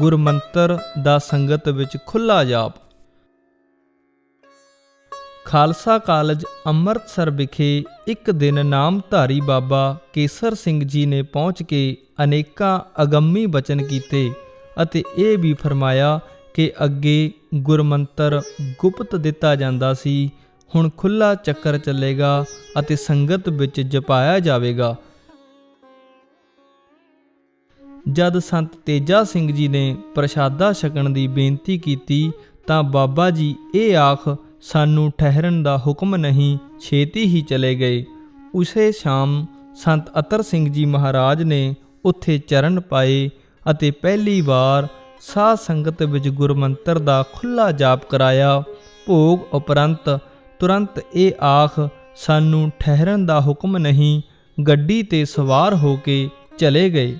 ਗੁਰਮੰਤਰ ਦਾ ਸੰਗਤ ਵਿੱਚ ਖੁੱਲਾ ਜਾਪ। ਖਾਲਸਾ ਕਾਲਜ ਅੰਮ੍ਰਿਤਸਰ ਵਿਖੇ ਇੱਕ ਦਿਨ ਨਾਮਧਾਰੀ ਬਾਬਾ ਕੇਸਰ ਸਿੰਘ ਜੀ ਨੇ ਪਹੁੰਚ ਕੇ ਅਨੇਕਾਂ ਅਗੰਮੀ ਬਚਨ ਕੀਤੇ ਅਤੇ ਇਹ ਵੀ ਫਰਮਾਇਆ ਕਿ ਅੱਗੇ ਗੁਰਮੰਤਰ ਗੁਪਤ ਦਿੱਤਾ ਜਾਂਦਾ ਸੀ, ਹੁਣ ਖੁੱਲਾ ਚੱਕਰ ਚੱਲੇਗਾ ਅਤੇ ਸੰਗਤ ਵਿੱਚ ਜਪਾਇਆ ਜਾਵੇਗਾ। ਜਦ ਸੰਤ ਤੇਜਾ ਸਿੰਘ ਜੀ ਨੇ ਪ੍ਰਸ਼ਾਦਾ ਛਕਣ ਦੀ ਬੇਨਤੀ ਕੀਤੀ ਤਾਂ ਬਾਬਾ ਜੀ ਇਹ ਆਖ, ਸਾਨੂੰ ਠਹਿਰਨ ਦਾ ਹੁਕਮ ਨਹੀਂ, ਛੇਤੀ ਹੀ ਚਲੇ ਗਏ। ਉਸੇ ਸ਼ਾਮ ਸੰਤ ਅਤਰ ਸਿੰਘ ਜੀ ਮਹਾਰਾਜ ਨੇ ਉੱਥੇ ਚਰਨ ਪਾਏ ਅਤੇ ਪਹਿਲੀ ਵਾਰ ਸਾਧ ਸੰਗਤ ਵਿੱਚ ਗੁਰਮੰਤਰ ਦਾ ਖੁੱਲਾ ਜਾਪ ਕਰਾਇਆ। ਭੋਗ ਉਪਰੰਤ ਤੁਰੰਤ ਇਹ ਆਖ, ਸਾਨੂੰ ਠਹਿਰਨ ਦਾ ਹੁਕਮ ਨਹੀਂ, ਗੱਡੀ ਤੇ ਸਵਾਰ ਹੋ ਕੇ ਚਲੇ ਗਏ।